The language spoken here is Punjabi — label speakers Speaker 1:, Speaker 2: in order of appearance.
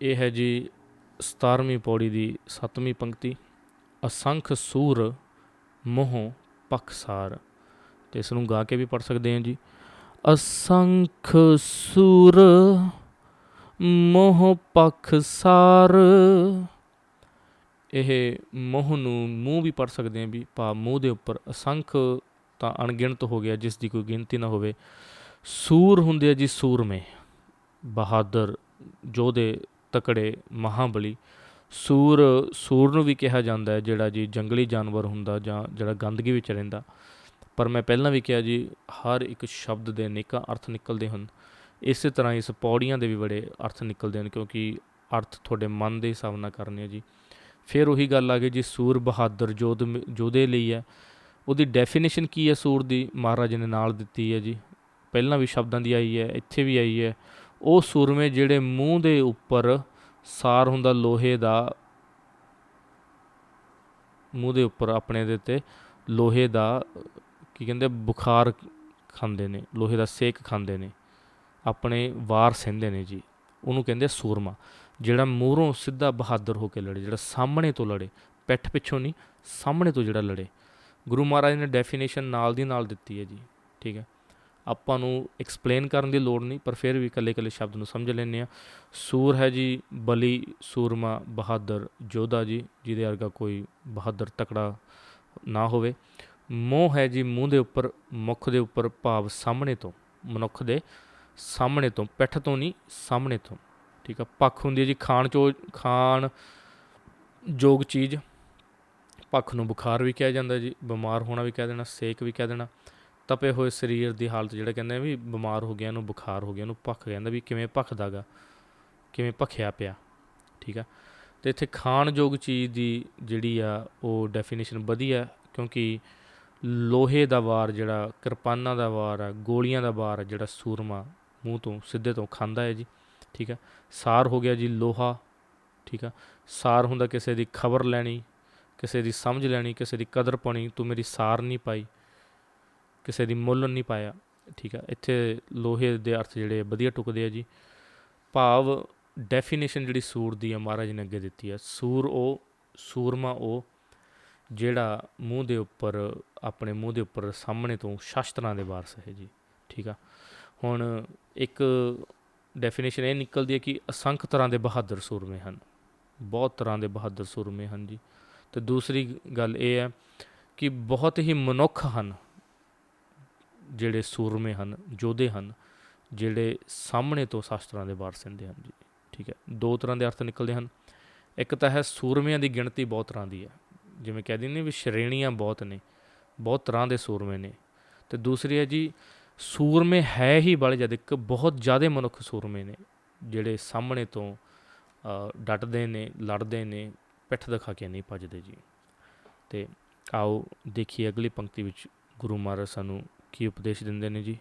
Speaker 1: ਇਹ ਹੈ ਜੀ 17ਵੀਂ ਪੌੜੀ ਦੀ 7ਵੀਂ ਪੰਕਤੀ, ਅਸੰਖ ਸੂਰ ਮੋਹ ਪਖਸਾਰ ਤੇ ਇਸ ਨੂੰ ਗਾ ਕੇ ਵੀ ਪੜ ਸਕਦੇ ਹਾਂ ਜੀ। ਅਸੰਖ ਸੂਰ ਮੋਹ ਪਖਸਾਰ ਇਹ ਮੋਹ ਨੂੰ ਮੂੰਹ ਵੀ ਪੜ ਸਕਦੇ ਹਾਂ ਵੀ ਭਾ ਮੂੰਹ ਦੇ ਉੱਪਰ। ਅਸੰਖ ਤਾਂ ਅਣਗਿਣਤ ਹੋ ਗਿਆ, ਜਿਸ ਦੀ ਕੋਈ ਗਿਣਤੀ ਨਾ ਹੋਵੇ। ਸੂਰ ਹੁੰਦੇ ਆ ਜੀ ਸੂਰਮੇ, ਬਹਾਦਰ ਯੋਧੇ ਤਕੜੇ ਮਹਾਬਲੀ। ਸੂਰ ਸੂਰ ਨੂੰ ਵੀ ਕਿਹਾ ਜਾਂਦਾ ਹੈ, ਜਿਹੜਾ ਜੀ ਜੰਗਲੀ ਜਾਨਵਰ ਹੁੰਦਾ ਜਾਂ ਜਿਹੜਾ ਗੰਦਗੀ ਵਿੱਚ ਰਹਿੰਦਾ। ਪਰ ਮੈਂ ਪਹਿਲਾਂ ਵੀ ਕਿਹਾ ਜੀ, ਹਰ ਇੱਕ ਸ਼ਬਦ ਦੇ ਅਨੇਕਾਂ ਅਰਥ ਨਿਕਲਦੇ ਹਨ। ਇਸੇ ਤਰ੍ਹਾਂ ਇਸ ਪੌੜੀਆਂ ਦੇ ਵੀ ਬੜੇ ਅਰਥ ਨਿਕਲਦੇ ਹਨ, ਕਿਉਂਕਿ ਅਰਥ ਤੁਹਾਡੇ ਮਨ ਦੇ ਹਿਸਾਬ ਨਾਲ ਕਰਨੇ ਆ ਜੀ। ਫਿਰ ਉਹੀ ਗੱਲ ਆ ਗਈ ਜੀ, ਸੂਰ ਬਹਾਦਰ ਜੋਧ ਮ- ਯੋਧੇ ਲਈ ਹੈ। ਉਹਦੀ ਡੈਫੀਨੇਸ਼ਨ ਕੀ ਹੈ ਸੂਰ ਦੀ? ਮਹਾਰਾਜ ਨੇ ਨਾਲ ਦਿੱਤੀ ਹੈ ਜੀ। ਪਹਿਲਾਂ ਵੀ ਸ਼ਬਦਾਂ ਦੀ ਆਈ ਹੈ, ਇੱਥੇ ਵੀ ਆਈ ਹੈ। ਉਹ ਸੂਰਮੇ ਜਿਹੜੇ ਮੂੰਹ ਦੇ ਉੱਪਰ ਸਾਰ ਹੁੰਦਾ ਲੋਹੇ ਦਾ, ਮੂੰਹ ਦੇ ਉੱਪਰ ਆਪਣੇ ਦੇ ਤੇ ਲੋਹੇ ਦਾ, ਕੀ ਕਹਿੰਦੇ ਬੁਖਾਰ ਖਾਂਦੇ ਨੇ, ਲੋਹੇ ਦਾ ਸੇਕ ਖਾਂਦੇ ਨੇ, ਆਪਣੇ ਵਾਰ ਸਹਿੰਦੇ ਨੇ ਜੀ। ਉਹਨੂੰ ਕਹਿੰਦੇ ਸੂਰਮਾ, ਜਿਹੜਾ ਮੂਹਰੋਂ ਸਿੱਧਾ ਬਹਾਦਰ ਹੋ ਕੇ ਲੜੇ, ਜਿਹੜਾ ਸਾਹਮਣੇ ਤੋਂ ਲੜੇ, ਪਿੱਠ ਪਿੱਛੋਂ ਨਹੀਂ, ਸਾਹਮਣੇ ਤੋਂ ਜਿਹੜਾ ਲੜੇ। ਗੁਰੂ ਮਹਾਰਾਜ ਨੇ ਡੈਫੀਨੇਸ਼ਨ ਨਾਲ ਦੀ ਨਾਲ ਦਿੱਤੀ ਹੈ ਜੀ, ਠੀਕ ਹੈ। ਆਪਾਂ ਨੂੰ ਐਕਸਪਲੇਨ ਕਰਨ ਦੀ ਲੋੜ ਨਹੀਂ, ਪਰ ਫਿਰ ਵੀ ਇਕੱਲੇ ਇਕੱਲੇ ਸ਼ਬਦ ਨੂੰ ਸਮਝ ਲੈਂਦੇ ਆ ਸੂਰ ਹੈ ਜੀ, ਬਲੀ, ਸੂਰਮਾ, ਬਹਾਦਰ ਯੋਧਾ ਜੀ, ਜਿਹਦੇ ਵਰਗਾ ਕੋਈ ਬਹਾਦਰ ਤਕੜਾ ਨਾ ਹੋਵੇ। ਮੋਹ ਹੈ ਜੀ, ਮੂੰਹ ਦੇ ਉੱਪਰ, ਮੁਖ ਦੇ ਉੱਪਰ, ਭਾਵ ਸਾਹਮਣੇ ਤੋਂ, ਮਨੁੱਖ ਦੇ ਸਾਹਮਣੇ ਤੋਂ, ਪਿੱਠ ਤੋਂ ਨਹੀਂ, ਸਾਹਮਣੇ ਤੋਂ। ਠੀਕ ਆ, ਪੱਖ ਹੁੰਦੀ ਹੈ ਜੀ, ਖਾਣ ਚੋ, ਖਾਣ ਯੋਗ ਚੀਜ਼। ਪੱਖ ਨੂੰ ਬੁਖਾਰ ਵੀ ਕਿਹਾ ਜਾਂਦਾ ਜੀ, ਬਿਮਾਰ ਹੋਣਾ ਵੀ ਕਹਿ ਦੇਣਾ, ਸੇਕ ਵੀ ਕਹਿ ਦੇਣਾ। ਤਪੇ ਹੋਏ ਸਰੀਰ ਦੀ ਹਾਲਤ ਜਿਹੜਾ ਕਹਿੰਦੇ ਵੀ ਬਿਮਾਰ ਹੋ ਗਿਆ ਇਹਨੂੰ ਬੁਖਾਰ ਹੋ ਗਿਆ ਇਹਨੂੰ ਭੱਖ ਕਹਿੰਦਾ ਵੀ ਕਿਵੇਂ ਭੱਖਦਾਗਾ, ਕਿਵੇਂ ਭਖਿਆ ਪਿਆ, ਠੀਕ ਆ? ਤੇ ਇੱਥੇ ਖਾਣ ਯੋਗ ਚੀਜ਼ ਦੀ ਜਿਹੜੀ ਆ, ਉਹ ਡੈਫੀਨੇਸ਼ਨ ਵਧੀਆ, ਕਿਉਂਕਿ ਲੋਹੇ ਦਾ ਵਾਰ ਜਿਹੜਾ, ਕਿਰਪਾਨਾਂ ਦਾ ਵਾਰ ਆ, ਗੋਲੀਆਂ ਦਾ ਵਾਰ ਆ, ਜਿਹੜਾ ਸੂਰਮਾ ਮੂੰਹ ਤੋਂ ਸਿੱਧੇ ਤੋਂ ਖਾਂਦਾ ਹੈ ਜੀ, ਠੀਕ ਆ? ਸਾਰ ਹੋ ਗਿਆ ਜੀ ਲੋਹਾ, ਠੀਕ ਆ? ਸਾਰ ਹੁੰਦਾ ਕਿਸੇ ਦੀ ਖਬਰ ਲੈਣੀ, ਕਿਸੇ ਦੀ ਸਮਝ ਲੈਣੀ, ਕਿਸੇ ਦੀ ਕਦਰ ਪਾਉਣੀ, ਤੂੰ ਮੇਰੀ ਸਾਰ ਨਹੀਂ ਪਾਈ ਕਿਸੇ ਦੀ ਮੁੱਲ ਨਹੀਂ ਪਾਇਆ। ਠੀਕ ਆ, ਇੱਥੇ ਲੋਹੇ ਦੇ ਅਰਥ ਜਿਹੜੇ ਵਧੀਆ ਟੁਕਦੇ ਆ ਜੀ। ਭਾਵ ਡੈਫੀਨੇਸ਼ਨ ਜਿਹੜੀ ਸੂਰ ਦੀ ਆ ਮਹਾਰਾਜ ਨੇ ਅੱਗੇ ਦਿੱਤੀ ਆ। ਸੂਰ ਉਹ, ਸੂਰਮਾ ਉਹ, ਜਿਹੜਾ ਮੂੰਹ ਦੇ ਉੱਪਰ, ਆਪਣੇ ਮੂੰਹ ਦੇ ਉੱਪਰ ਸਾਹਮਣੇ ਤੋਂ ਸ਼ਸਤਰਾਂ ਦੇ ਵਾਰਸ ਹੈ ਜੀ। ਠੀਕ ਆ, ਹੁਣ ਇੱਕ ਡੈਫੀਨੇਸ਼ਨ ਇਹ ਨਿਕਲਦੀ ਹੈ ਕਿ ਅਸੰਖ ਤਰ੍ਹਾਂ ਦੇ ਬਹਾਦਰ ਸੂਰਮੇ ਹਨ। ਬਹੁਤ ਤਰ੍ਹਾਂ ਦੇ ਬਹਾਦਰ ਸੂਰਮੇ ਹਨ ਜੀ। ਤੇ ਦੂਸਰੀ ਗੱਲ ਇਹ ਹੈ ਕਿ ਬਹੁਤ ਹੀ ਮਨੁੱਖ ਹਨ। ਜਿਹੜੇ ਸੂਰਮੇ ਹਨ ਯੋਧੇ ਹਨ ਜਿਹੜੇ ਸਾਹਮਣੇ ਤੋਂ ਸ਼ਾਸਤਰਾਂ ਦੇ ਵਾਰ ਹੁੰਦੇ ਹਨ ਜੀ। ਠੀਕ ਹੈ ਦੋ ਤਰ੍ਹਾਂ ਦੇ ਅਰਥ ਨਿਕਲਦੇ ਹਨ। ਇੱਕ ਤਾਂ ਹੈ ਸੂਰਮਿਆਂ ਦੀ ਗਿਣਤੀ ਬਹੁਤ ਤਰ੍ਹਾਂ ਦੀ ਹੈ। ਜਿਵੇਂ ਕਹਿ ਦਿੰਦੇ ਨੇ ਵੀ ਸ਼੍ਰੇਣੀਆਂ ਬਹੁਤ ਨੇ ਬਹੁਤ ਤਰ੍ਹਾਂ ਦੇ ਸੂਰਮੇ ਨੇ। ਤੇ ਦੂਸਰੀ ਹੈ ਜੀ ਸੂਰਮੇ ਹੈ ਹੀ ਬੜੇ ਜਦ ਇੱਕ ਬਹੁਤ ਜ਼ਿਆਦਾ ਮਨੁੱਖ ਸੂਰਮੇ ਨੇ ਜਿਹੜੇ ਸਾਹਮਣੇ ਤੋਂ ਅ, ਡਟਦੇ ਨੇ ਲੜਦੇ ਨੇ ਪਿੱਠ ਦਿਖਾ ਕੇ ਨਹੀਂ ਭੱਜਦੇ ਜੀ। ਤੇ ਆਓ ਦੇਖੀਏ ਅਗਲੀ ਪੰਕਤੀ ਵਿੱਚ ਗੁਰੂ ਮਹਾਰਾਜ ਸਾਨੂੰ ਕੀ ਉਪਦੇਸ਼ ਦਿੰਦੇ ਨੇ ਜੀ?